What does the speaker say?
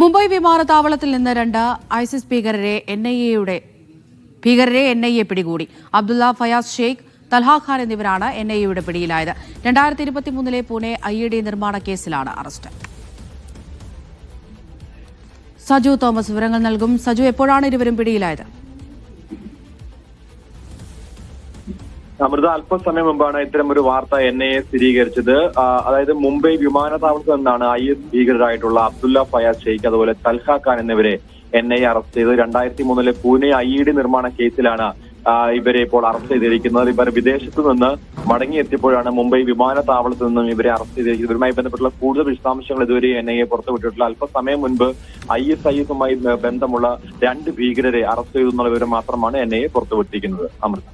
മുംബൈ വിമാനത്താവളത്തിൽ നിന്ന് രണ്ട് ഐസിസ് ഭീകരരെ എൻ ഐ എയുടെ ഭീകരരെ എൻ ഐ എ പിടികൂടി. അബ്ദുള്ള ഫയാസ് ഷെയ്ഖ് തൽഹാ ഖാൻ എന്നിവരാണ് എൻ ഐ എയുടെ പിടിയിലായത്. രണ്ടായിരത്തി ഇരുപത്തിമൂന്നിലെ പൂനെ ഐ ഇ ഡി നിർമ്മാണ കേസിലാണ് അറസ്റ്റ്. സജു തോമസ് വിവരങ്ങൾ നൽകും. സജു എപ്പോഴാണ് ഇരുവരും പിടിയിലായത്? അമൃത അല്പസമയം മുമ്പാണ് ഇത്തരം ഒരു വാർത്ത എൻ ഐ എ സ്ഥിരീകരിച്ചത് അതായത് മുംബൈ വിമാനത്താവളത്തിൽ നിന്നാണ് ഐ എസ് ഭീകരരായിട്ടുള്ള അബ്ദുല്ല ഫയാസ് ഷെയ്ഖ് അതുപോലെ തൽഹ ഖാൻ എന്നിവരെ എൻ ഐ അറസ്റ്റ് ചെയ്തത്. രണ്ടായിരത്തി മൂന്നിലെ പൂനെ ഐ ഇ ഡി നിർമ്മാണ കേസിലാണ് ഇവരെ ഇപ്പോൾ അറസ്റ്റ് ചെയ്തിരിക്കുന്നത്. ഇവർ വിദേശത്തു നിന്ന് മടങ്ങിയെത്തിയപ്പോഴാണ് മുംബൈ വിമാനത്താവളത്തിൽ നിന്നും ഇവരെ അറസ്റ്റ് ചെയ്തിരിക്കുന്നത്. ഇവരുമായി ബന്ധപ്പെട്ടുള്ള കൂടുതൽ വിശദാംശങ്ങൾ ഇതുവരെ എൻ ഐ എ പുറത്തുവിട്ടിട്ടുള്ള അല്പസമയം മുൻപ് ഐ എസ് ഐ എസുമായി ബന്ധമുള്ള രണ്ട് ഭീകരരെ അറസ്റ്റ് ചെയ്തു എന്നുള്ള വിവരം മാത്രമാണ് എൻ ഐ എ പുറത്തുവിട്ടിരിക്കുന്നത്. അമൃത.